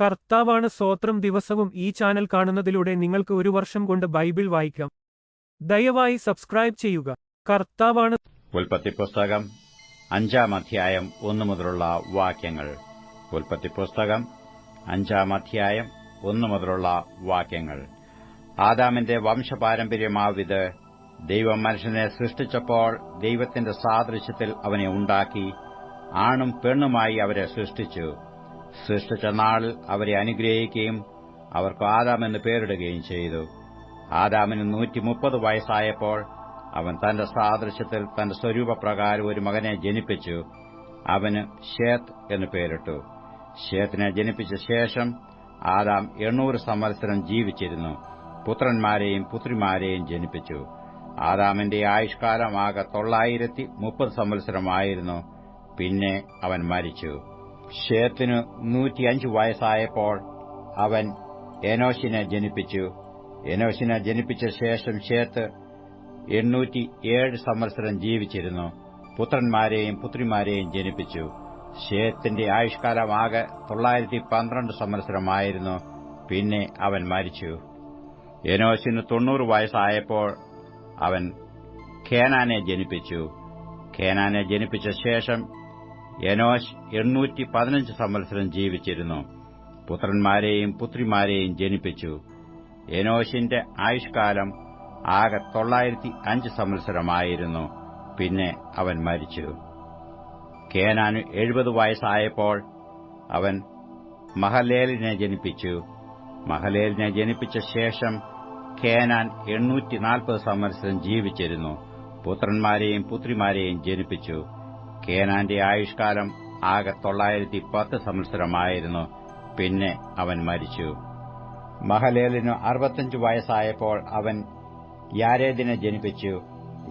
കർത്താവാണ് സ്വോത്രം ദിവസവും ഈ ചാനൽ കാണുന്നതിലൂടെ നിങ്ങൾക്ക് ഒരു വർഷം കൊണ്ട് ബൈബിൾ വായിക്കാം. ദയവായി സബ്സ്ക്രൈബ് ചെയ്യുക. കർത്താവാണ് ഉൽപ്പത്തി പുസ്തകം അഞ്ചാം അധ്യായം ഒന്നു മുതലുള്ള വാക്യങ്ങൾ. ഉൽപ്പത്തി പുസ്തകം അഞ്ചാം അധ്യായം ഒന്നു മുതലുള്ള വാക്യങ്ങൾ. ആദാമിന്റെ വംശപാരമ്പര്യമാവിത് ദൈവം മനുഷ്യനെ സൃഷ്ടിച്ചപ്പോൾ ദൈവത്തിന്റെ സാദൃശ്യത്തിൽ അവനെ ഉണ്ടാക്കി ആണും പെണ്ണുമായി അവരെ സൃഷ്ടിച്ചു. സൃഷ്ടിച്ച നാളിൽ അവരെ അനുഗ്രഹിക്കുകയും അവർക്ക് ആദാം എന്ന് പേരിടുകയും ചെയ്തു. ആദാമിന് നൂറ്റി മുപ്പത് വയസ്സായപ്പോൾ അവൻ തന്റെ സാദൃശ്യത്തിൽ തന്റെ സ്വരൂപപ്രകാരം ഒരു മകനെ ജനിപ്പിച്ചു. അവന് ഷേത്ത് എന്ന് പേരിട്ടു. ഷേത്തിനെ ജനിപ്പിച്ച ശേഷം ആദാം എണ്ണൂറ് സംവത്സരം ജീവിച്ചിരുന്നു. പുത്രന്മാരെയും പുത്രിമാരെയും ജനിപ്പിച്ചു. ആദാമിന്റെ ആയുഷ്കാലമാകെ തൊള്ളായിരത്തി മുപ്പത് സംവത്സരമായിരുന്നു. പിന്നെ അവൻ മരിച്ചു. ഷേത്തിനു നൂറ്റിയഞ്ച് വയസ്സായപ്പോൾ അവൻ എനോഷിനെ ജനിപ്പിച്ചു. എനോഷിനെ ജനിപ്പിച്ച ശേഷം ഷേത്ത് എണ്ണൂറ്റി ഏഴ് സംവത്സരം ജീവിച്ചിരുന്നു. പുത്രന്മാരെയും പുത്രിമാരെയും ജനിപ്പിച്ചു. ഷേത്തിന്റെ ആയുഷ്കാലം ആകെ തൊള്ളായിരത്തി പന്ത്രണ്ട് സംവത്സരമായിരുന്നു. പിന്നെ അവൻ മരിച്ചു. എനോശിന് തൊണ്ണൂറ് വയസ്സായപ്പോൾ അവൻ ഖേനാനെ ജനിപ്പിച്ചു. ഖേനാനെ ജനിപ്പിച്ച ശേഷം എനോശ് എണ്ണൂറ്റി പതിനഞ്ച് സംവത്സരം ജീവിച്ചിരുന്നു. പുത്രന്മാരെയും പുത്രിമാരെയും ജനിപ്പിച്ചു. എനോശിന്റെ ആയുഷ്കാലം ആകെ തൊള്ളായിരത്തി അഞ്ച് സംവത്സരമായിരുന്നു. പിന്നെ അവൻ മരിച്ചു. കേനാന് എഴുപത് വയസ്സായപ്പോൾ അവൻ മഹലേലിനെ ജനിപ്പിച്ചു. മഹലേലിനെ ജനിപ്പിച്ച ശേഷം കേനാൻ എണ്ണൂറ്റി നാൽപ്പത് സംവത്സരം ജീവിച്ചിരുന്നു. പുത്രന്മാരെയും പുത്രിമാരെയും ജനിപ്പിച്ചു. കേനാന്റെ ആയുഷ്കാലം ആകെ തൊള്ളായിരത്തി പത്ത് സംവത്സരമായിരുന്നു. പിന്നെ അവൻ മരിച്ചു. മഹലേലിനു അറുപത്തഞ്ച് വയസ്സായപ്പോൾ അവൻ യാരേദിനെ ജനിപ്പിച്ചു.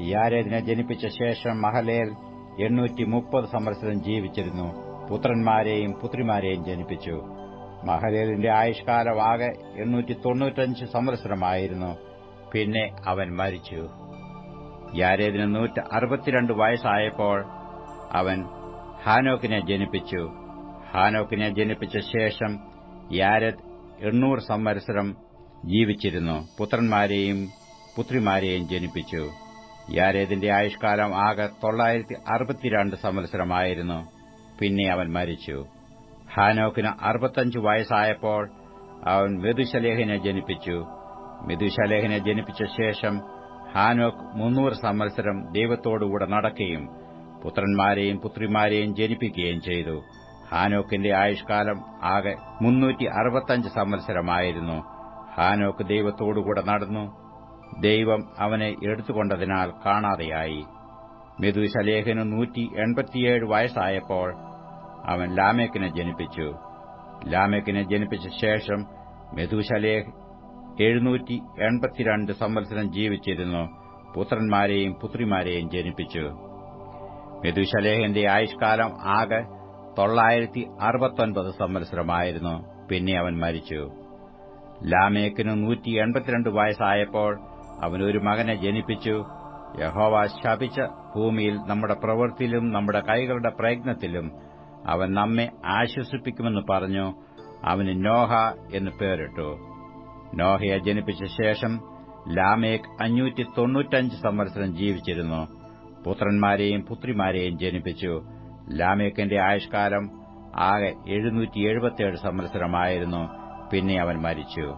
യാരേദിനെ ജനിപ്പിച്ച ശേഷം മഹലേൽ എണ്ണൂറ്റി മുപ്പത് സംവത്സരം ജീവിച്ചിരുന്നു. പുത്രന്മാരെയും പുത്രിമാരെയും ജനിപ്പിച്ചു. മഹലേലിന്റെ ആയുഷ്കാലം ആകെ എണ്ണൂറ്റി തൊണ്ണൂറ്റഞ്ച് സംവത്സരമായിരുന്നു. പിന്നെ അവൻ മരിച്ചു. യാരേദിന് നൂറ്റി അറുപത്തിരണ്ട് വയസ്സായപ്പോൾ അവൻ ഹാനോക്കിനെ ജനിപ്പിച്ചു. ഹാനോക്കിനെ ജനിപ്പിച്ച ശേഷം യാരത് എണ്ണൂറ് സംവത്സരം ജീവിച്ചിരുന്നു. പുത്രന്മാരെയും പുത്രിമാരെയും ജനിപ്പിച്ചു. യാരേതിന്റെ ആയുഷ്കാലം ആകെ തൊള്ളായിരത്തി അറുപത്തിരണ്ട് സംവത്സരമായിരുന്നു. പിന്നെ അവൻ മരിച്ചു. ഹാനോക്കിന് അറുപത്തഞ്ച് വയസ്സായപ്പോൾ അവൻ മെതുശലേഹിനെ ജനിപ്പിച്ചു. മെതുശലേഹിനെ ജനിപ്പിച്ച ശേഷം ഹാനോക്ക് മുന്നൂറ് സംവത്സരം ദൈവത്തോടുകൂടെ നടക്കുകയും പുത്രന്മാരെയും പുത്രിമാരെയും ജനിപ്പിക്കുകയും ചെയ്തു. ഹാനോക്കിന്റെ ആയുഷ്കാലം ആകെ മുന്നൂറ്റി അറുപത്തഞ്ച് സംവത്സരമായിരുന്നു. ഹാനോക്ക് ദൈവത്തോടുകൂടെ നടന്നു. ദൈവം അവനെ എടുത്തുകൊണ്ടതിനാൽ കാണാതെയായി. മെതുശലേഖന് നൂറ്റി എൺപത്തിയേഴ് വയസ്സായപ്പോൾ അവൻ ലാമേക്കിനെ ജനിപ്പിച്ചു. ലാമേക്കിനെ ജനിപ്പിച്ച ശേഷം മെതുശലേഖ് എഴുന്നൂറ്റി എൺപത്തിരണ്ട് സംവത്സരം ജീവിച്ചിരുന്നു. പുത്രന്മാരെയും പുത്രിമാരെയും ജനിപ്പിച്ചു. മെതുശലേഖന്റെ ആയുഷ്കാലം ആകെ തൊള്ളായിരത്തി അറുപത്തൊൻപത് സംവത്സരമായിരുന്നു. പിന്നെ അവൻ മരിച്ചു. ലാമേക്കിന് നൂറ്റി എൺപത്തിരണ്ട് വയസ്സായപ്പോൾ അവൻ ഒരു മകനെ ജനിപ്പിച്ചു. യഹോവ ശപിച്ച ഭൂമിയിൽ നമ്മുടെ പ്രവൃത്തിയിലും നമ്മുടെ കൈകളുടെ പ്രയത്നത്തിലും അവൻ നമ്മെ ആശ്വസിപ്പിക്കുമെന്ന് പറഞ്ഞു. അവന് നോഹ എന്ന് പേരിട്ടു. നോഹയെ ജനിപ്പിച്ച ശേഷം ലാമേക്ക് അഞ്ഞൂറ്റി തൊണ്ണൂറ്റഞ്ച് സംവത്സരം ജീവിച്ചിരുന്നു. പുത്രന്മാരെയും പുത്രിമാരെയും ജനിപ്പിച്ചു. ലാമേക്കിന്റെ ആയുഷ്കാലം ആകെ എഴുന്നൂറ്റി എഴുപത്തിയേഴ് സംവത്സരമായിരുന്നു. പിന്നെ അവൻ മരിച്ചു.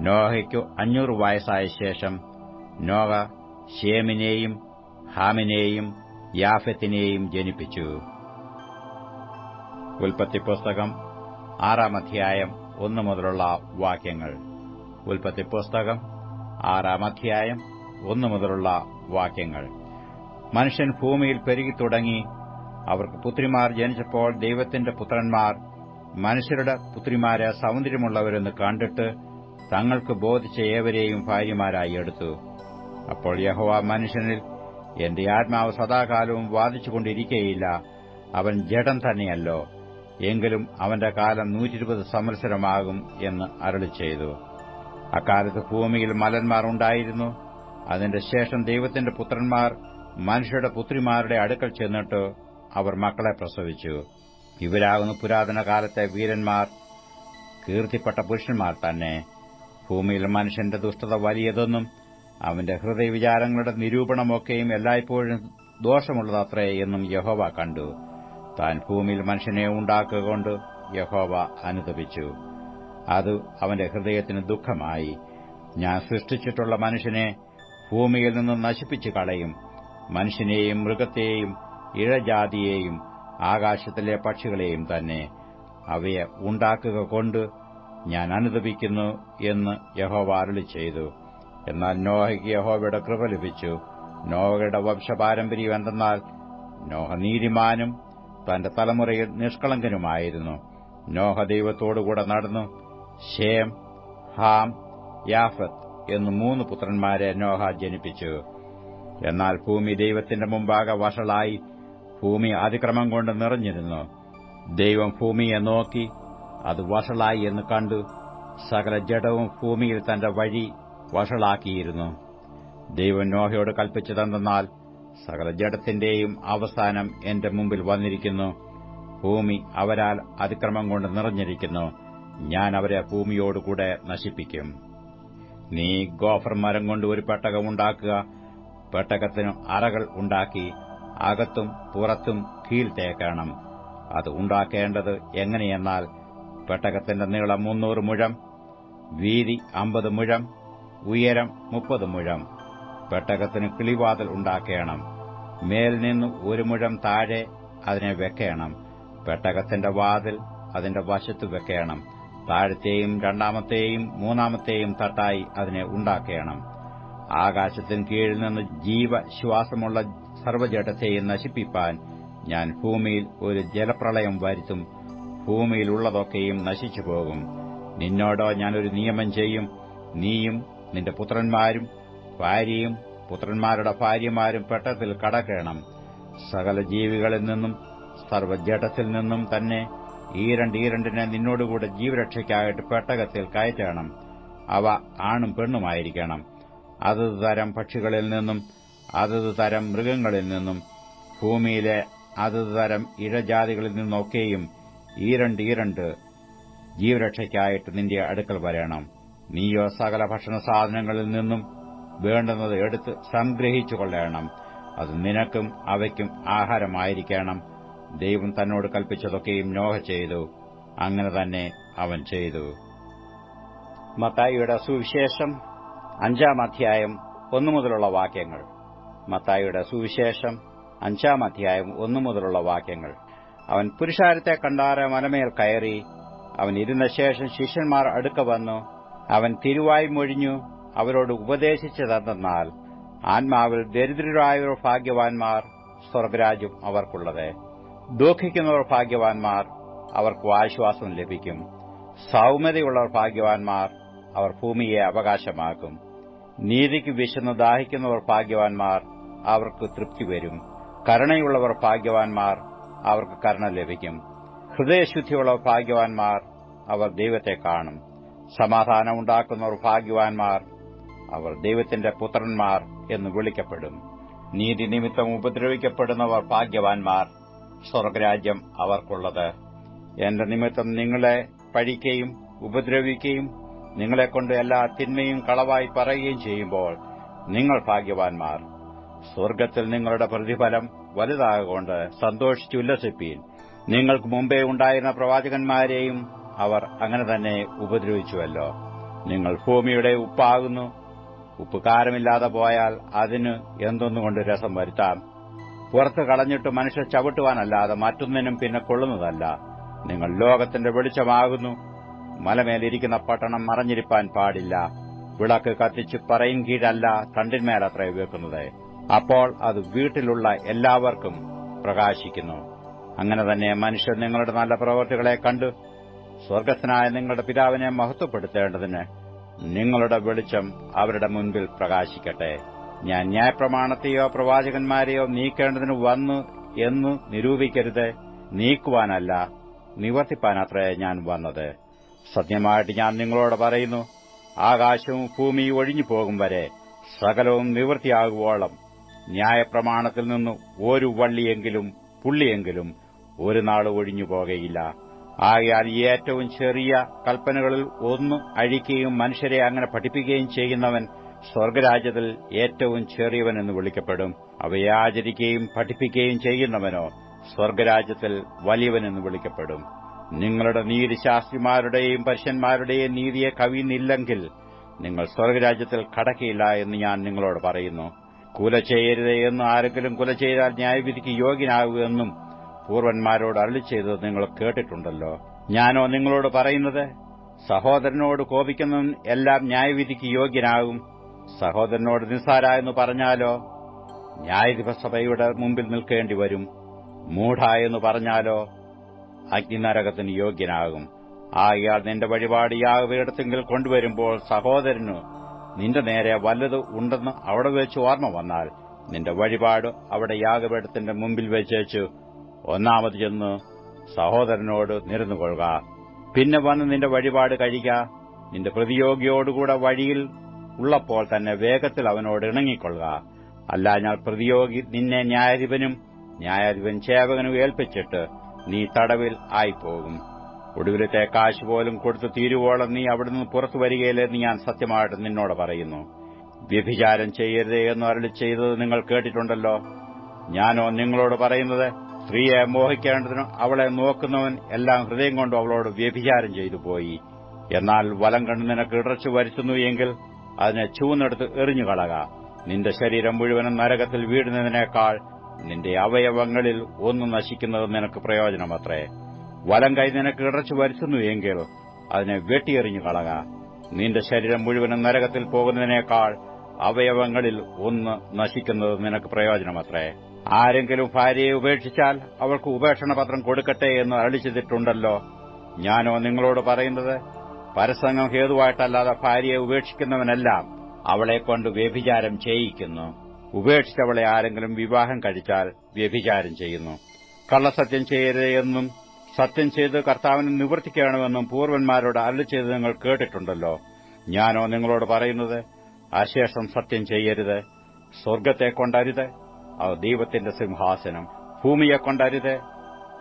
നോഹയ്ക്കു അഞ്ഞൂറ് വയസ്സായ ശേഷം നോഹ ഷേമിനെയും ഹാമിനെയും യാഫത്തിനെയും ജനിപ്പിച്ചു. ഉൽപ്പത്തി പുസ്തകം ആറാം അധ്യായം ഒന്നു മുതലുള്ള വാക്യങ്ങൾ. ഉൽപ്പത്തി പുസ്തകം ആറാം അധ്യായം ഒന്നു മുതലുള്ള വാക്യങ്ങൾ. മനുഷ്യൻ ഭൂമിയിൽ പെരുകി തുടങ്ങി. അവർക്ക് പുത്രിമാർ ജനിച്ചപ്പോൾ ദൈവത്തിന്റെ പുത്രന്മാർ മനുഷ്യരുടെ പുത്രിമാരെ സൗന്ദര്യമുള്ളവരെന്ന് കണ്ടിട്ട് തങ്ങൾക്ക് ബോധിച്ച ഏവരെയും ഭാര്യമാരായി എടുത്തു. അപ്പോൾ യഹോവ മനുഷ്യനിൽ എന്റെ ആത്മാവ് സദാകാലവും വാദിച്ചുകൊണ്ടിരിക്കേയില്ല. അവൻ ജഡം തന്നെയല്ലോ. എങ്കിലും അവന്റെ കാലം നൂറ്റിരുപത് സംവത്സരമാകും എന്ന് അരളി ചെയ്തു. അക്കാലത്ത് ഭൂമിയിൽ മലന്മാർ ഉണ്ടായിരുന്നു. അതിന്റെ ശേഷം ദൈവത്തിന്റെ പുത്രന്മാർ മനുഷ്യരുടെ പുത്രിമാരുടെ അടുക്കൽ ചെന്നിട്ട് അവർ മക്കളെ പ്രസവിച്ചു. ഇവരാകുന്നു പുരാതന കാലത്തെ വീരന്മാർ. കീർത്തിപ്പെട്ട പുരുഷന്മാർ തന്നെ. ഭൂമിയിൽ മനുഷ്യന്റെ ദുഷ്ടത വലിയതെന്നും അവന്റെ ഹൃദയവിചാരങ്ങളുടെ നിരൂപണമൊക്കെയും എല്ലായ്പ്പോഴും ദോഷമുള്ളതത്രേ എന്നും യഹോവ കണ്ടു. താൻ ഭൂമിയിൽ മനുഷ്യനെ ഉണ്ടാക്കുകൊണ്ട് യഹോവ അനുദപിച്ചു അത് അവന്റെ ഹൃദയത്തിന് ദുഃഖമായി. ഞാൻ സൃഷ്ടിച്ചിട്ടുള്ള മനുഷ്യനെ ഭൂമിയിൽ നിന്ന് നശിപ്പിച്ചു കളയും. മനുഷ്യനെയും മൃഗത്തെയും ഇഴജാതിയെയും ആകാശത്തിലെ പക്ഷികളെയും തന്നെ അവയെ ഉണ്ടാക്കുക കൊണ്ട് ഞാൻ അനുദപിക്കുന്നു എന്ന് യഹോവ അരുളി ചെയ്തു. എന്നാൽ നോഹയ്ക്ക് യഹോവയുടെ കൃപ ലഭിച്ചു. നോഹയുടെ വംശപാരമ്പര്യം എന്തെന്നാൽ നോഹ നീതിമാനും തന്റെ തലമുറയിൽ നിഷ്കളങ്കനുമായിരുന്നു. നോഹ ദൈവത്തോടുകൂടെ നടന്നു. ഷേം ഹാം യാഫത്ത് എന്ന് മൂന്ന് പുത്രന്മാരെ നോഹ ജനിപ്പിച്ചു. എന്നാൽ ഭൂമി ദൈവത്തിന്റെ മുമ്പാകെ വഷളായി ഭൂമി അതിക്രമം കൊണ്ട് നിറഞ്ഞിരുന്നു. ദൈവം ഭൂമിയെ നോക്കി അത് വഷളായി എന്ന് കണ്ടു. സകല ജഡവും ഭൂമിയിൽ തന്റെ വഴി വഷളാക്കിയിരുന്നു. ദൈവം നോഹയോട് കൽപ്പിച്ചതെന്തെന്നാൽ സകല ജഡത്തിന്റെയും അവസാനം എന്റെ മുമ്പിൽ വന്നിരിക്കുന്നു. ഭൂമി അവരാൽ അതിക്രമം കൊണ്ട് നിറഞ്ഞിരിക്കുന്നു. ഞാൻ അവരെ ഭൂമിയോടുകൂടെ നശിപ്പിക്കും. നീ ഗോഫർ മരം കൊണ്ട് ഒരു പെട്ടകം ഉണ്ടാക്കുക. പെട്ടകത്തിന് അറകൾ ഉണ്ടാക്കി അകത്തും പുറത്തും കീൽ തേക്കണം. അത് ഉണ്ടാക്കേണ്ടത് എങ്ങനെയെന്നാൽ പെട്ടകത്തിന്റെ നീളം മുന്നൂറ് മുഴം വീതി അമ്പത് മുഴം ഉയരം മുപ്പത് മുഴം. പെട്ടകത്തിന് കിളിവാതിൽ ഉണ്ടാക്കണം. മേൽ നിന്ന് ഒരു മുഴം താഴെ അതിനെ വെക്കണം. പെട്ടകത്തിന്റെ വാതിൽ അതിന്റെ വശത്ത് വെക്കണം. താഴത്തെയും രണ്ടാമത്തെയും മൂന്നാമത്തെയും തട്ടായി അതിനെ ഉണ്ടാക്കണം. ആകാശത്തിന് കീഴിൽ നിന്ന് ജീവശ്വാസമുള്ള സർവജടത്തെയും നശിപ്പിപ്പാൻ ഞാൻ ഭൂമിയിൽ ഒരു ജലപ്രളയം വരുത്തും. ഭൂമിയിലുള്ളതൊക്കെയും നശിച്ചു പോകും നിന്നോടോ ഞാനൊരു നിയമം ചെയ്യും. നീയും നിന്റെ പുത്രന്മാരും ഭാര്യയും പുത്രന്മാരുടെ ഭാര്യമാരും പെട്ടത്തിൽ കടക്കണം. സകല ജീവികളിൽ നിന്നും സർവജടത്തിൽ നിന്നും തന്നെ ഈ രണ്ട് ഈരണ്ട് ഈരണ്ടിനെ നിന്നോടുകൂടെ ജീവരക്ഷയ്ക്കായിട്ട് പെട്ടകത്തിൽ കയറ്റണം. അവ ആണും പെണ്ണുമായിരിക്കണം. അതത് തരം പക്ഷികളിൽ നിന്നും അതത് തരം മൃഗങ്ങളിൽ നിന്നും ഭൂമിയിലെ അതത് തരം ഇഴജാതികളിൽ നിന്നൊക്കെയും ഈരണ്ട് ഈരണ്ട് ജീവരക്ഷയ്ക്കായിട്ട് നിന്റെ അടുക്കൽ വരണം. നീയോ സകല ഭക്ഷണ സാധനങ്ങളിൽ നിന്നും വേണ്ടുന്നത് എടുത്ത് സംഗ്രഹിച്ചു കൊള്ളണം അത് നിനക്കും അവയ്ക്കും ആഹാരമായിരിക്കണം. ദൈവം തന്നോട് കൽപ്പിച്ചതൊക്കെയും നോഹ ചെയ്തു. അങ്ങനെ തന്നെ അവൻ ചെയ്തു. മത്തായിയുടെ സുവിശേഷം അഞ്ചാം അധ്യായം ഒന്നു മുതലുള്ള വാക്യങ്ങൾ. മത്തായിയുടെ സുവിശേഷം അഞ്ചാം അധ്യായം ഒന്നു മുതലുള്ള വാക്യങ്ങൾ. അവൻ പുരുഷാരത്തെ കണ്ടാറ മലമേൽ കയറി. അവൻ ഇരുന്ന ശേഷം ശിഷ്യന്മാർ അടുക്ക വന്നു. അവൻ തിരുവായി മൊഴിഞ്ഞു. അവരോട് ഉപദേശിച്ചതെന്നാൽ ആത്മാവിൽ ദരിദ്രരായവർ ഭാഗ്യവാൻമാർ സ്വർഗരാജ്യം അവർക്കുള്ളത്. ദുഃഖിക്കുന്നവർ ഭാഗ്യവാൻമാർ അവർക്ക് ആശ്വാസം ലഭിക്കും. സൗമ്യതയുള്ളവർ ഭാഗ്യവാൻമാർ അവർ ഭൂമിയെ അവകാശമാക്കും. നീതിക്ക് വിശന്ന് ദാഹിക്കുന്നവർ ഭാഗ്യവാൻമാർ അവർക്ക് തൃപ്തി വരും. കരുണയുള്ളവർ ഭാഗ്യവാൻമാർ അവർക്ക് കരുണ ലഭിക്കും. ഹൃദയശുദ്ധിയുള്ളവർ ഭാഗ്യവാൻമാർ അവർ ദൈവത്തെ കാണും. സമാധാനമുണ്ടാക്കുന്നവർ ഭാഗ്യവാൻമാർ അവർ ദൈവത്തിന്റെ പുത്രന്മാർ എന്ന് വിളിക്കപ്പെടും. നീതി നിമിത്തം ഉപദ്രവിക്കപ്പെടുന്നവർ ഭാഗ്യവാൻമാർ സ്വർഗരാജ്യം അവർക്കുള്ളത്. എന്റെ നിമിത്തം നിങ്ങളെ പഴിക്കുകയും ഉപദ്രവിക്കുകയും നിങ്ങളെക്കൊണ്ട് എല്ലാ തിന്മയും കളവായി പറയുകയും ചെയ്യുമ്പോൾ നിങ്ങൾ ഭാഗ്യവാൻമാർ സ്വർഗത്തിൽ നിങ്ങളുടെ പ്രതിഫലം വലുതാകൊണ്ട് സന്തോഷിച്ചുല്ലസിപ്പീൻ. നിങ്ങൾക്ക് മുമ്പേ ഉണ്ടായിരുന്ന പ്രവാചകന്മാരെയും അവർ അങ്ങനെ തന്നെ ഉപദ്രവിച്ചുവല്ലോ. നിങ്ങൾ ഭൂമിയുടെ ഉപ്പാകുന്നു. ഉപ്പ് കാരമില്ലാതെ പോയാൽ അതിന് എന്തൊന്നുകൊണ്ട് രസം വരുത്താം? പുറത്ത് കളഞ്ഞിട്ട് മനുഷ്യർ ചവിട്ടുവാനല്ലാതെ മറ്റൊന്നിനും പിന്നെ കൊള്ളുന്നതല്ല. നിങ്ങൾ ലോകത്തിന്റെ വെളിച്ചമാകുന്നു. മലമേലിരിക്കുന്ന പട്ടണം മറഞ്ഞിരിപ്പാൻ പാടില്ല. വിളക്ക് കത്തിച്ച് പറയും കീഴല്ല തണ്ടിന്മേലത്ര വെക്കുന്നത്. അപ്പോൾ അത് വീട്ടിലുള്ള എല്ലാവർക്കും പ്രകാശിക്കുന്നു. അങ്ങനെ തന്നെ മനുഷ്യർ നിങ്ങളുടെ നല്ല പ്രവൃത്തികളെ കണ്ട് സ്വർഗസ്ഥനായ നിങ്ങളുടെ പിതാവിനെ മഹത്വപ്പെടുത്തേണ്ടതിന് നിങ്ങളുടെ വെളിച്ചം അവരുടെ മുൻപിൽ പ്രകാശിക്കട്ടെ. ഞാൻ ന്യായപ്രമാണത്തെയോ പ്രവാചകന്മാരെയോ നീക്കേണ്ടതിന് വന്നു എന്ന് നിരൂപിക്കരുത്. നീക്കുവാനല്ല നിവർത്തിപ്പാനത്രേ ഞാൻ വന്നത്. സത്യമായിട്ട് ഞാൻ നിങ്ങളോട് പറയുന്നു ആകാശവും ഭൂമി ഒഴിഞ്ഞു പോകും വരെ സകലവും നിവൃത്തിയാകുവോളം ന്യായപ്രമാണത്തിൽ നിന്ന് ഒരു വള്ളിയെങ്കിലും പുള്ളിയെങ്കിലും ഒരു നാൾ ഒഴിഞ്ഞു പോകയില്ല ആകയാൽ ഈ ഏറ്റവും ചെറിയ കൽപ്പനകളിൽ ഒന്ന് അഴിക്കുകയും മനുഷ്യരെ അങ്ങനെ പഠിപ്പിക്കുകയും ചെയ്യുന്നവൻ സ്വർഗരാജ്യത്തിൽ ഏറ്റവും ചെറിയവൻ എന്ന് വിളിക്കപ്പെടും. അവയെ ആചരിക്കുകയും പഠിപ്പിക്കുകയും ചെയ്യുന്നവനോ സ്വർഗരാജ്യത്തിൽ വലിയവനെന്ന് വിളിക്കപ്പെടും. നിങ്ങളുടെ നീതിശാസ്ത്രിമാരുടെയും പരുഷന്മാരുടെയും നീതിയെ കവിയുന്നില്ലെങ്കിൽ നിങ്ങൾ സ്വർഗരാജ്യത്തിൽ കടക്കയില്ല എന്ന് ഞാൻ നിങ്ങളോട് പറയുന്നു. കുല ചെയ്യരുത് എന്ന് ആരെങ്കിലും കുല ചെയ്താൽ ന്യായവിധിക്ക് യോഗ്യനാകുമെന്നും പൂർവന്മാരോട് അരളി ചെയ്തത് നിങ്ങൾ കേട്ടിട്ടുണ്ടല്ലോ. ഞാനോ നിങ്ങളോട് പറയുന്നത്? സഹോദരനോട് കോപിക്കുന്നവൻ എല്ലാം ന്യായവിധിക്ക് യോഗ്യനാകും. സഹോദരനോട് നിസ്സാര എന്ന് പറഞ്ഞാലോ? ന്യായാധിപസഭയുടെ മുമ്പിൽ നിൽക്കേണ്ടി വരും. മൂഢ എന്ന് പറഞ്ഞാലോ? അഗ്നിനരകത്തിന് യോഗ്യനാകും. ആകയാൽ നിന്റെ വഴിപാട് യാഗപീഠത്തെങ്കിൽ കൊണ്ടുവരുമ്പോൾ സഹോദരനു നിന്റെ നേരെ വല്ലത് ഉണ്ടെന്ന് അവിടെ വെച്ച് ഓർമ്മ വന്നാൽ നിന്റെ വഴിപാട് അവിടെ യാഗപീഠത്തിന്റെ മുമ്പിൽ വെച്ചേച്ച്. ഒന്നാമത് ചെന്ന് സഹോദരനോട് നിരന്നുകൊള്ളുക പിന്നെ വന്ന് നിന്റെ വഴിപാട് കഴിക്ക നിന്റെ പ്രതിയോഗിയോടുകൂടെ വഴിയിൽ ഉള്ളപ്പോൾ തന്നെ വേഗത്തിൽ അവനോട് ഇണങ്ങിക്കൊള്ളുക. അല്ല ഞാൻ പ്രതിയോഗി നിന്നെ ന്യായാധിപനും ന്യായാധിപൻ സേവകനും ഏൽപ്പിച്ചിട്ട് നീ തടവിൽ ആയിപ്പോകും. ഒടുവിലത്തെ കാശ് പോലും കൊടുത്തു തീരുവോളം നീ അവിടുന്ന് പുറത്തു വരികയില്ലെന്ന് ഞാൻ സത്യമായിട്ട് നിന്നോട് പറയുന്നു. വ്യഭിചാരം ചെയ്യരുതേ എന്ന് അരളി ചെയ്തത് നിങ്ങൾ കേട്ടിട്ടുണ്ടല്ലോ. ഞാനോ നിങ്ങളോട് പറയുന്നത് സ്ത്രീയെ മോഹിക്കേണ്ടതിനും അവളെ നോക്കുന്നവൻ എല്ലാം ഹൃദയം കൊണ്ടും അവളോട് വ്യഭിചാരം ചെയ്തു പോയി. എന്നാൽ വലം കണ്ട് നിനക്ക് ഇടർച്ചു വരുത്തുന്നു എങ്കിൽ അതിനെ ചൂന്നെടുത്ത് എറിഞ്ഞുകളക നിന്റെ ശരീരം മുഴുവനും നരകത്തിൽ വീടുന്നതിനേക്കാൾ നിന്റെ അവയവങ്ങളിൽ ഒന്ന് നശിക്കുന്നത് നിനക്ക് പ്രയോജനമത്രേ. വലം കൈ നിനക്ക് ഇടച്ചു വരുത്തുന്നു എങ്കിൽ അതിനെ വെട്ടിയെറിഞ്ഞു കളക. നിന്റെ ശരീരം മുഴുവനും നരകത്തിൽ പോകുന്നതിനേക്കാൾ അവയവങ്ങളിൽ ഒന്ന് നശിക്കുന്നത് നിനക്ക് പ്രയോജനമത്രേ. ആരെങ്കിലും ഭാര്യയെ ഉപേക്ഷിച്ചാൽ അവൾക്ക് ഉപേക്ഷണ പത്രം കൊടുക്കട്ടെ എന്ന് അരളിച്ചിട്ടുണ്ടല്ലോ ഞാനോ നിങ്ങളോട് പറയുന്നത് പരസംഗം ഹേതുവായിട്ടല്ലാതെ ഭാര്യയെ ഉപേക്ഷിക്കുന്നവനെല്ലാം അവളെക്കൊണ്ട് വ്യഭിചാരം ചെയ്യിക്കുന്നു. ഉപേക്ഷിച്ചവളെ ആരെങ്കിലും വിവാഹം കഴിച്ചാൽ വ്യഭിചാരം ചെയ്യുന്നു. കള്ളസത്യം ചെയ്യരുതെന്നും സത്യം ചെയ്ത് കർത്താവിന് നിവർത്തിക്കണമെന്നും പൂർവന്മാരോട് അല്ല ചെയ്ത് നിങ്ങൾ കേട്ടിട്ടുണ്ടല്ലോ. ഞാനോ നിങ്ങളോട് പറയുന്നത് അശേഷം സത്യം ചെയ്യരുത് സ്വർഗത്തെ കൊണ്ടരുത് അവ ദൈവത്തിന്റെ സിംഹാസനം ഭൂമിയെ കൊണ്ടരുത്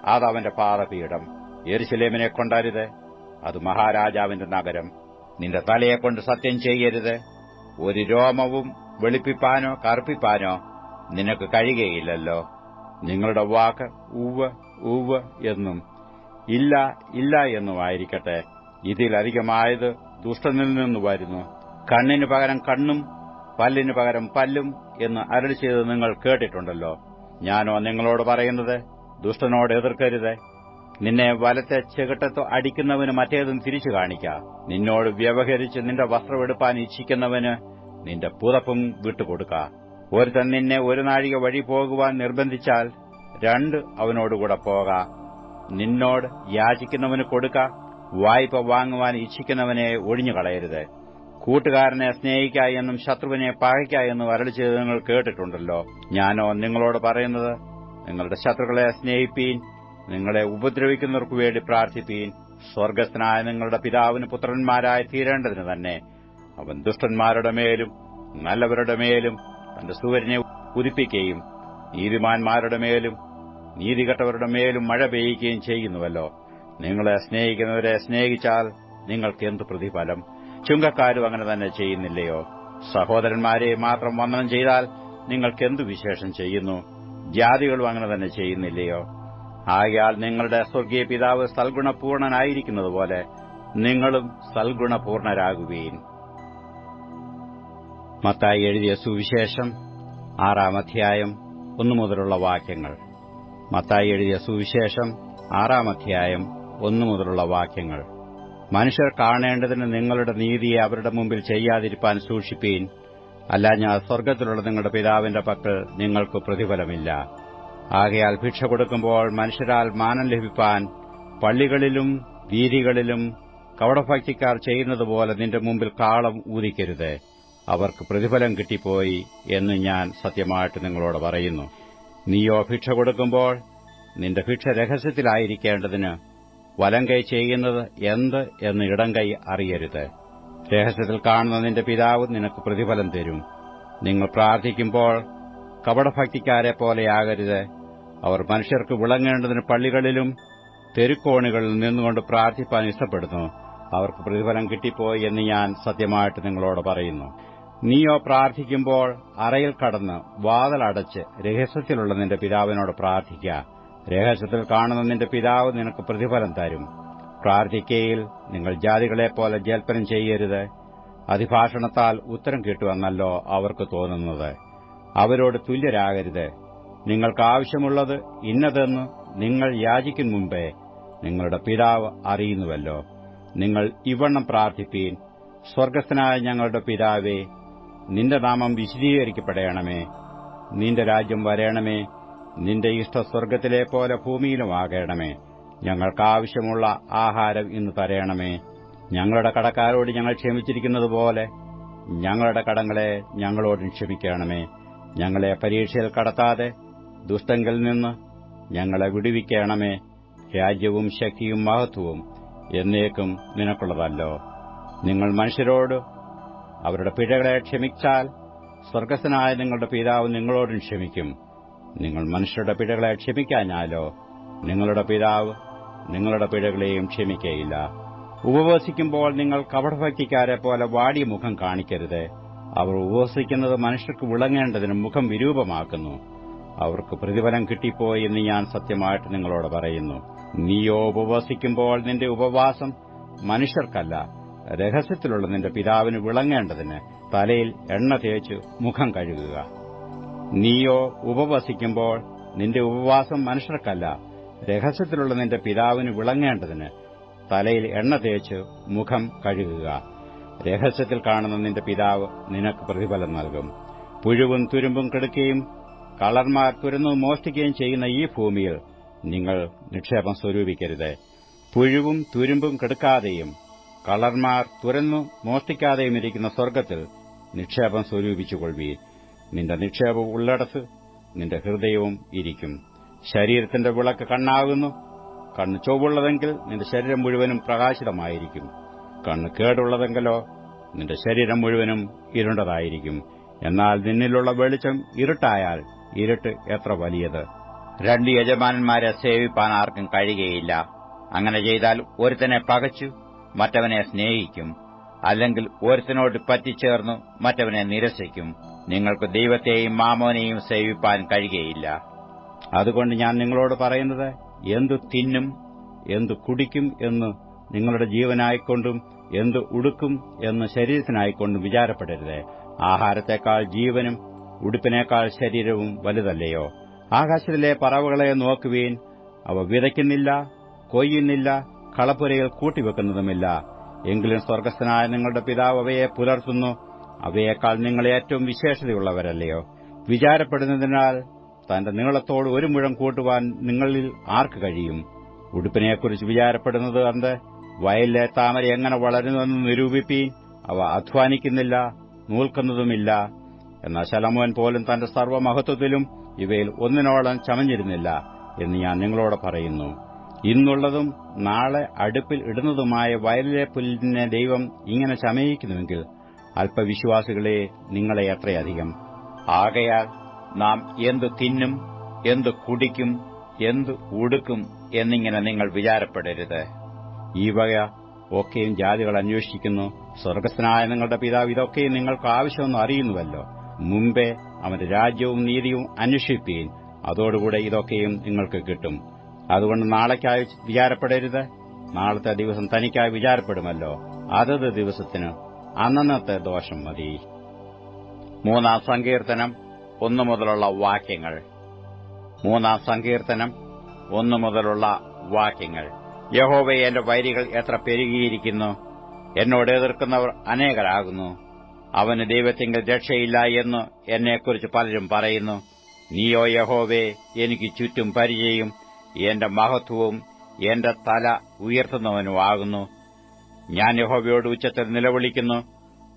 അത് പാറപീഠം പാദപീഠം യെരുശലേമിനെ കൊണ്ടരുത് അത് മഹാരാജാവിന്റെ നഗരം. നിന്റെ തലയെ കൊണ്ട് സത്യം ചെയ്യരുത്. ഒരു രോമവും വെളുപ്പിപ്പാനോ കറുപ്പിപ്പാനോ നിനക്ക് കഴിയുകയില്ലല്ലോ. നിങ്ങളുടെ വാക്ക് ഉവ് ഉവ് എന്നും ഇല്ല ഇല്ല എന്നുമായിരിക്കട്ടെ. ഇതിലധികമായത് ദുഷ്ടനിൽ നിന്ന് വരുന്നു. കണ്ണിന് പകരം കണ്ണും പല്ലിന് പകരം പല്ലും എന്ന് അരളി ചെയ്ത് നിങ്ങൾ കേട്ടിട്ടുണ്ടല്ലോ. ഞാനോ നിങ്ങളോട് പറയുന്നത് ദുഷ്ടനോട് എതിർക്കരുത്. നിന്നെ വലത്തെ ചെകിട്ടത്തോ അടിക്കുന്നവന് മറ്റേതും തിരിച്ചു കാണിക്കാം. നിന്നോട് വ്യവഹരിച്ച് നിന്റെ വസ്ത്രമെടുപ്പാൻ ഇച്ഛിക്കുന്നവന് നിന്റെ പുതപ്പും വിട്ടുകൊടുക്ക. ഒരുത്തൻ നിന്നെ ഒരു നാഴിക വഴി പോകുവാൻ നിർബന്ധിച്ചാൽ രണ്ട് അവനോടുകൂടെ പോക. നിന്നോട് യാചിക്കുന്നവന് കൊടുക്ക വായ്പ വാങ്ങുവാൻ ഇച്ഛിക്കുന്നവനെ ഒഴിഞ്ഞുകളയരുത്. കൂട്ടുകാരനെ സ്നേഹിക്ക എന്നും ശത്രുവിനെ പകയ്ക്ക എന്നും അരളി ചെയ്ത് നിങ്ങൾ കേട്ടിട്ടുണ്ടല്ലോ. ഞാനോ നിങ്ങളോട് പറയുന്നത് നിങ്ങളുടെ ശത്രുക്കളെ സ്നേഹിപ്പീൻ നിങ്ങളെ ഉപദ്രവിക്കുന്നവർക്കു വേണ്ടി പ്രാർത്ഥിപ്പീൻ. സ്വർഗസ്ഥനായ നിങ്ങളുടെ പിതാവിന് പുത്രന്മാരായി തീരേണ്ടതിന് തന്നെ അവൻ ദുഷ്ടന്മാരുടെ മേലും നല്ലവരുടെ മേലും തന്റെ സൂര്യനെ ഉദിപ്പിക്കുകയും നീതിമാന്മാരുടെ മേലും നീതികെട്ടവരുടെ മേലും മഴ പെയ്യുകയും ചെയ്യുന്നുവല്ലോ. നിങ്ങളെ സ്നേഹിക്കുന്നവരെ സ്നേഹിച്ചാൽ നിങ്ങൾക്ക് എന്ത് പ്രതിഫലം? ചുങ്കക്കാരും അങ്ങനെ തന്നെ ചെയ്യുന്നില്ലയോ? സഹോദരന്മാരെ മാത്രം വന്ദനം ചെയ്താൽ നിങ്ങൾക്ക് എന്തു വിശേഷം ചെയ്യുന്നു? ജാതികളും അങ്ങനെ തന്നെ ചെയ്യുന്നില്ലയോ? ആകയാൽ നിങ്ങളുടെ സ്വർഗീയ പിതാവ് സൽഗുണപൂർണനായിരിക്കുന്നതുപോലെ നിങ്ങളും സൽഗുണപൂർണരാകുകയും മത്തായി എഴുതിയ സുവിശേഷം ആറാം അധ്യായം ഒന്നു മുതലുള്ള വാക്യങ്ങൾ. മത്തായി എഴുതിയ സുവിശേഷം ആറാം അധ്യായം ഒന്നു മുതലുള്ള വാക്യങ്ങൾ. മനുഷ്യർ കാണേണ്ടതിന് നിങ്ങളുടെ നീതിയെ അവരുടെ മുമ്പിൽ ചെയ്യാതിരിപ്പാൻ സൂക്ഷിപ്പീൻ. അല്ല ഞാൻ സ്വർഗത്തിലുള്ള നിങ്ങളുടെ പിതാവിന്റെ പക്കൽ നിങ്ങൾക്ക് പ്രതിഫലമില്ല. ആകയാൽ ഭിക്ഷ കൊടുക്കുമ്പോൾ മനുഷ്യരാൽ മാനം ലഭിപ്പാൻ പള്ളികളിലും വീതികളിലും കവടഭക്തിക്കാർ ചെയ്യുന്നതുപോലെ നിന്റെ മുമ്പിൽ കാളം ഊതിക്കരുത്. അവർക്ക് പ്രതിഫലം കിട്ടിപ്പോയി എന്ന് ഞാൻ സത്യമായിട്ട് നിങ്ങളോട് പറയുന്നു. നീയോ ഭിക്ഷ കൊടുക്കുമ്പോൾ നിന്റെ ഭിക്ഷ രഹസ്യത്തിലായിരിക്കേണ്ടതിന് വലം കൈ ചെയ്യുന്നത് എന്ത് എന്ന് ഇടം കൈ അറിയരുത്. രഹസ്യത്തിൽ കാണുന്ന നിന്റെ പിതാവ് നിനക്ക് പ്രതിഫലം തരും. നിങ്ങൾ പ്രാർത്ഥിക്കുമ്പോൾ കപടഭക്തിക്കാരെ പോലെയാകരുത്. അവർ മനുഷ്യർക്ക് വിളങ്ങേണ്ടതിന് പള്ളികളിലും തെരുക്കോണുകളിൽ നിന്നുകൊണ്ട് പ്രാർത്ഥിപ്പാൻ ഇഷ്ടപ്പെടുന്നു. അവർക്ക് പ്രതിഫലം കിട്ടിപ്പോയി എന്ന് ഞാൻ സത്യമായിട്ട് നിങ്ങളോട് പറയുന്നു. നീയോ പ്രാർത്ഥിക്കുമ്പോൾ അറയിൽ കടന്ന് വാതിലടച്ച് രഹസ്യത്തിലുള്ള നിന്റെ പിതാവിനോട് പ്രാർത്ഥിക്ക. രഹസ്യത്തിൽ കാണുന്ന നിന്റെ പിതാവ് നിനക്ക് പ്രതിഫലം തരും. പ്രാർത്ഥിക്കയിൽ നിങ്ങൾ ജാതികളെപ്പോലെ ജൽപ്പനം ചെയ്യരുത്. അതിഭാഷണത്താൽ ഉത്തരം കിട്ടുമെന്നല്ലോ അവർക്ക് തോന്നുന്നത്. അവരോട് തുല്യരാകരുത്. നിങ്ങൾക്ക് ആവശ്യമുള്ളത് ഇന്നതെന്ന് നിങ്ങൾ യാചിക്കും മുമ്പേ നിങ്ങളുടെ പിതാവ് അറിയുന്നുവല്ലോ. നിങ്ങൾ ഇവണ്ണം പ്രാർത്ഥിപ്പീൻ. സ്വർഗസ്ഥനായ ഞങ്ങളുടെ പിതാവേ നിന്റെ നാമം വിശദീകരിക്കപ്പെടണമേ. നിന്റെ രാജ്യം വരേണമേ. നിന്റെ ഇഷ്ട സ്വർഗത്തിലെ പോലെ ഭൂമിയിലുമാകണമേ ഞങ്ങൾക്ക് ആവശ്യമുള്ള ആഹാരം ഇന്ന് തരയണമേ ഞങ്ങളുടെ കടക്കാരോട് ഞങ്ങൾ ക്ഷമിച്ചിരിക്കുന്നതുപോലെ ഞങ്ങളുടെ കടങ്ങളെ ഞങ്ങളോടും ക്ഷമിക്കണമേ. ഞങ്ങളെ പരീക്ഷയിൽ കടത്താതെ ദുഷ്ടങ്കിൽ നിന്ന് ഞങ്ങളെ വിടുവിക്കണമേ. രാജ്യവും ശക്തിയും മഹത്വവും എന്നേക്കും നിനക്കുള്ളതല്ലോ. നിങ്ങൾ മനുഷ്യരോട് അവരുടെ പിഴകളെ ക്ഷമിച്ചാൽ സ്വർഗസ്ഥനായ നിങ്ങളുടെ പിതാവ് നിങ്ങളോടും ക്ഷമിക്കും. നിങ്ങൾ മനുഷ്യരുടെ പിഴകളെ ക്ഷമിക്കാഞ്ഞാലോ നിങ്ങളുടെ പിതാവ് നിങ്ങളുടെ പിഴകളെയും ക്ഷമിക്കയില്ല. ഉപവസിക്കുമ്പോൾ നിങ്ങൾ കപടഭക്തിക്കാരെ പോലെ വാടി മുഖം കാണിക്കരുത്. അവർ ഉപവസിക്കുന്നത് മനുഷ്യർക്ക് വിളങ്ങേണ്ടതിന് മുഖം വിരൂപമാക്കുന്നു. അവർക്ക് പ്രതിഫലം കിട്ടിപ്പോയി എന്ന് ഞാൻ സത്യമായിട്ട് നിങ്ങളോട് പറയുന്നു. നീയോ ഉപവസിക്കുമ്പോൾ നിന്റെ ഉപവാസം മനുഷ്യർക്കല്ല. രഹസ്യത്തിലുള്ള നിന്റെ പിതാവിന് വിളങ്ങേണ്ടതിന് തലയിൽ എണ്ണ തേച്ച് മുഖം കഴുകുക. നീയോ ഉപവസിക്കുമ്പോൾ നിന്റെ ഉപവാസം മനുഷ്യർക്കല്ല. രഹസ്യത്തിലുള്ള നിന്റെ പിതാവിന് വിളങ്ങേണ്ടതിന് തലയിൽ എണ്ണ തേച്ച് മുഖം കഴുകുക. രഹസ്യത്തിൽ കാണുന്ന നിന്റെ പിതാവ് നിനക്ക് പ്രതിഫലം നൽകും. പുഴുവും തുരുമ്പും കെടുക്കുകയും കളർമാർ തുരന്നു മോഷ്ടിക്കുകയും ചെയ്യുന്ന ഈ ഭൂമിയിൽ നിങ്ങൾ നിക്ഷേപം സ്വരൂപിക്കരുത്. പുഴുവും തുരുമ്പും കെടുക്കാതെയും കളർമാർ തുരന്നു മോഷ്ടിക്കാതെയും ഇരിക്കുന്ന സ്വർഗത്തിൽ നിക്ഷേപം സ്വരൂപിച്ചുകൊള്ളുവീൻ. നിന്റെ നിക്ഷേപം ഉള്ളടത്ത് നിന്റെ ഹൃദയവും ഇരിക്കും. ശരീരത്തിന്റെ വിളക്ക് കണ്ണാകുന്നു. കണ്ണ് ചൊവ്വുള്ളതെങ്കിൽ നിന്റെ ശരീരം മുഴുവനും പ്രകാശിതമായിരിക്കും. കണ്ണ് കേടുള്ളതെങ്കിലോ നിന്റെ ശരീരം മുഴുവനും ഇരുണ്ടതായിരിക്കും. എന്നാൽ നിന്നിലുള്ള വെളിച്ചം ഇരുട്ടായാൽ ഇരുട്ട് എത്ര വലിയത്? രണ്ട് യജമാനന്മാരെ സേവിപ്പാൻ ആർക്കും കഴിയുകയില്ല. അങ്ങനെ ചെയ്താൽ ഒരുത്തനെ പകച്ചു മറ്റവനെ സ്നേഹിക്കും. അല്ലെങ്കിൽ ഒരുത്തനോട് പറ്റിച്ചേർന്നു മറ്റവനെ നിരസിക്കും. നിങ്ങൾക്ക് ദൈവത്തെയും മാമോനെയും സേവിപ്പാൻ കഴിയുകയില്ല. അതുകൊണ്ട് ഞാൻ നിങ്ങളോട് പറയുന്നത് എന്തു തിന്നും എന്തു കുടിക്കും എന്ന് നിങ്ങളുടെ ജീവനായിക്കൊണ്ടും എന്തു ഉടുക്കും എന്ന് ശരീരത്തിനായിക്കൊണ്ടും വിചാരപ്പെടരുത്. ആഹാരത്തെക്കാൾ ജീവനും ഉടുപ്പിനേക്കാൾ ശരീരവും വലുതല്ലയോ? ആകാശത്തിലെ പറവുകളെ നോക്കുവീൻ. അവ വിതയ്ക്കുന്നില്ല കൊയ്യുന്നില്ല കളപ്പുരയിൽ കൂട്ടിവെക്കുന്നതുമില്ല. എങ്കിലും സ്വർഗസ്ഥനായ നിങ്ങളുടെ പിതാവ് അവയെ പുലർത്തുന്നു. അവയേക്കാൾ നിങ്ങൾ ഏറ്റവും വിശേഷതയുള്ളവരല്ലയോ? വിചാരപ്പെടുന്നതിനാൽ തന്റെ നീളത്തോട് ഒരു മുഴം കൂട്ടുവാൻ നിങ്ങളിൽ ആർക്ക് കഴിയും? ഉടുപ്പിനെക്കുറിച്ച് വിചാരപ്പെടുന്നത് കണ്ട് വയലിലെ താമര എങ്ങനെ വളരുന്നുവെന്ന് നിരൂപിപ്പീൻ. അവ അധ്വാനിക്കുന്നില്ല നൂൽക്കുന്നതുമില്ല. എന്നാൽ ശലമോൻ പോലും തന്റെ സർവമഹത്വത്തിലും ഇവയിൽ ഒന്നിനോളം ചമഞ്ഞിരുന്നില്ല എന്ന് ഞാൻ നിങ്ങളോട് പറയുന്നു. ഇന്നുള്ളതും നാളെ അടുപ്പിൽ ഇടുന്നതുമായ വയലിലെ പുല്ലിനെ ദൈവം ഇങ്ങനെ ശമയിക്കുന്നുവെങ്കിൽ അല്പവിശ്വാസികളെ നിങ്ങളെ എത്രയധികം ആകയാൽ നാം എന്തു തിന്നും എന്തു കുടിക്കും എന്തു ഉടുക്കും എന്നിങ്ങനെ നിങ്ങൾ വിചാരപ്പെടരുത്. ഈ വക ഒക്കെയും ജാതികൾ അന്വേഷിക്കുന്നു. സ്വർഗസ്ഥനായ നിങ്ങളുടെ പിതാവ് ഇതൊക്കെയും നിങ്ങൾക്ക് ആവശ്യമൊന്നും അറിയുന്നുവല്ലോ. മുമ്പേ അവന്റെ രാജ്യവും നീതിയും അന്വേഷിപ്പീൻ. അതോടുകൂടെ ഇതൊക്കെയും നിങ്ങൾക്ക് കിട്ടും. അതുകൊണ്ട് നാളേക്കായി വിചാരപ്പെടരുത്. നാളത്തെ ദിവസം തനിക്കായി വിചാരപ്പെടുമല്ലോ. അതത് ദിവസത്തിന് അന്നന്നത്തെ ദോഷം മതി. മൂന്നാം സങ്കീർത്തനം ഒന്നു മുതലുള്ള വാക്യങ്ങൾ. മൂന്നാം സങ്കീർത്തനം ഒന്നു മുതലുള്ള വാക്യങ്ങൾ. യഹോവയെ എന്റെ വൈരികൾ എത്ര പെരുകിയിരിക്കുന്നു. എന്നോട് എതിർക്കുന്നവർ അനേകരാകുന്നു. അവന് ദൈവത്തിന്റെ രക്ഷയില്ല എന്ന് എന്നെക്കുറിച്ച് പലരും പറയുന്നു. നീയോ യഹോവേ എനിക്ക് ചുറ്റും പരിചയം. എന്റെ മഹത്വവും എന്റെ തല ഉയർത്തുന്നവനുമാകുന്നു. ഞാൻ യഹോബയോട് ഉച്ചത്തിൽ നിലവിളിക്കുന്നു.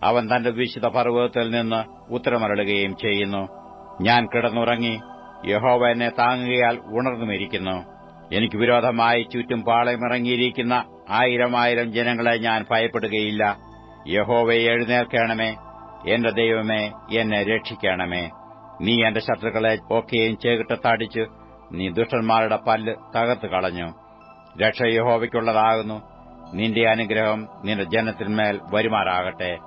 അവൻ തന്റെ വിശുദ്ധ പർവതത്തിൽ നിന്ന് ഉത്തരമരളുകയും ചെയ്യുന്നു. ഞാൻ കിടന്നുറങ്ങി. യഹോവ എന്നെ താങ്ങുകയാൽ ഉണർന്നുമിരിക്കുന്നു. എനിക്ക് വിരോധമായി ചുറ്റും പാളയമിറങ്ങിയിരിക്കുന്ന ആയിരം ആയിരം ജനങ്ങളെ ഞാൻ ഭയപ്പെടുകയില്ല. യഹോവയെ എഴുന്നേൽക്കണമേ. എന്റെ ദൈവമേ എന്നെ രക്ഷിക്കണമേ. നീ എന്റെ ശത്രുക്കളെ ഒക്കെയും ചേകിട്ട് തടിച്ച് നീ ദുഷ്ടന്മാരുടെ പല്ല് തകർത്ത് കളഞ്ഞു. രക്ഷ യഹോവയ്ക്കുള്ളതാകുന്നു. നിന്റെ അനുഗ്രഹം നിന്റെ ജനത്തിന്മേൽ വരുമാറാകട്ടെ.